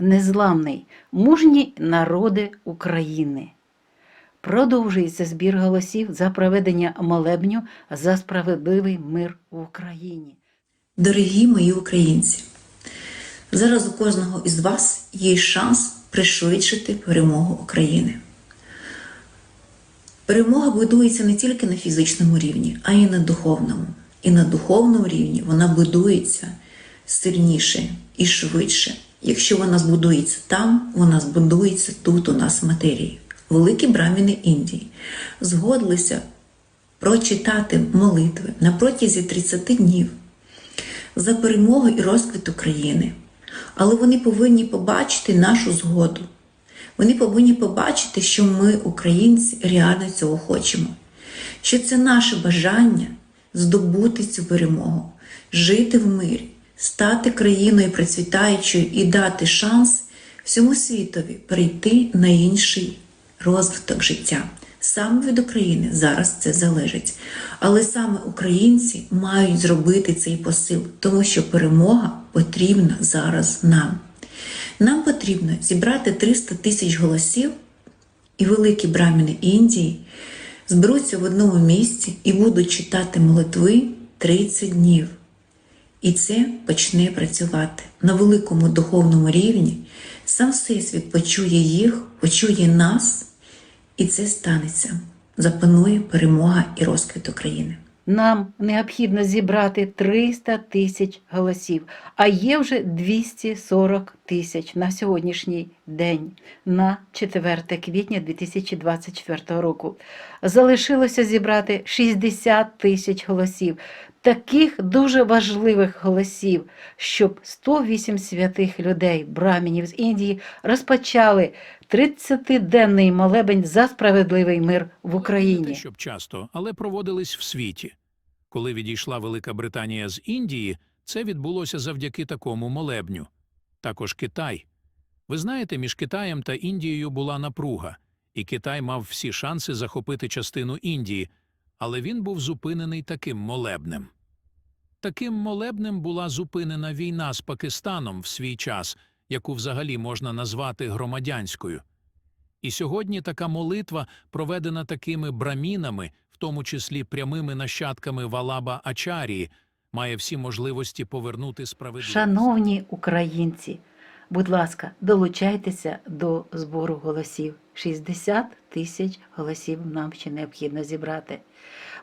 незламний, мужні народи України. Продовжується збір голосів за проведення молебню за справедливий мир в Україні. Дорогі мої українці, зараз у кожного із вас є шанс пришвидшити перемогу України. Перемога будується не тільки на фізичному рівні, а й на духовному. І на духовному рівні вона будується сильніше і швидше. Якщо вона збудується там, вона збудується тут у нас в матерії. Великі браміни Індії згодилися прочитати молитви на протязі 30 днів за перемогу і розквіт України. Але вони повинні побачити нашу згоду. Вони повинні побачити, що ми, українці, реально цього хочемо. Що це наше бажання здобути цю перемогу, жити в мирі, стати країною процвітаючою і дати шанс всьому світові перейти на інший розвиток життя. Саме від України зараз це залежить. Але саме українці мають зробити цей посил, тому що перемога потрібна зараз нам. Нам потрібно зібрати 300 тисяч голосів, і великі браміни Індії зберуться в одному місці і будуть читати молитви 30 днів. І це почне працювати на великому духовному рівні. Сам Всесвіт почує їх, почує нас, і це станеться. Запанує перемога і розквіт України. Нам необхідно зібрати 300 тисяч голосів, а є вже 240 тисяч на сьогоднішній день, на 4 квітня 2024 року. Залишилося зібрати 60 тисяч голосів, таких дуже важливих голосів, щоб 108 святих людей, брамінів з Індії, розпочали 30-денний молебень за справедливий мир в Не Україні. те, щоб часто, але проводились в світі. Коли відійшла Велика Британія з Індії, це відбулося завдяки такому молебню. Також Китай. Ви знаєте, між Китаєм та Індією була напруга, і Китай мав всі шанси захопити частину Індії, але він був зупинений таким молебнем. Таким молебнем була зупинена війна з Пакистаном в свій час, яку взагалі можна назвати громадянською. І сьогодні така молитва проведена такими брамінами, в тому числі прямими нащадками Валаба Ачарії, має всі можливості повернути справедливість. Шановні українці, будь ласка, долучайтеся до збору голосів. 60 тисяч голосів нам ще необхідно зібрати.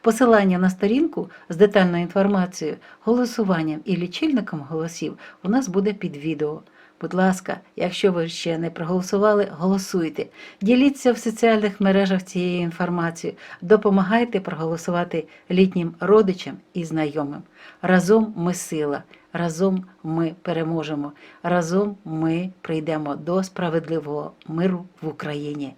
Посилання на сторінку з детальною інформацією, голосуванням і лічильником голосів у нас буде під відео. Будь ласка, якщо ви ще не проголосували, голосуйте. Діліться в соціальних мережах цією інформацією, допомагайте проголосувати літнім родичам і знайомим. Разом ми сила, разом ми переможемо, разом ми прийдемо до справедливого миру в Україні.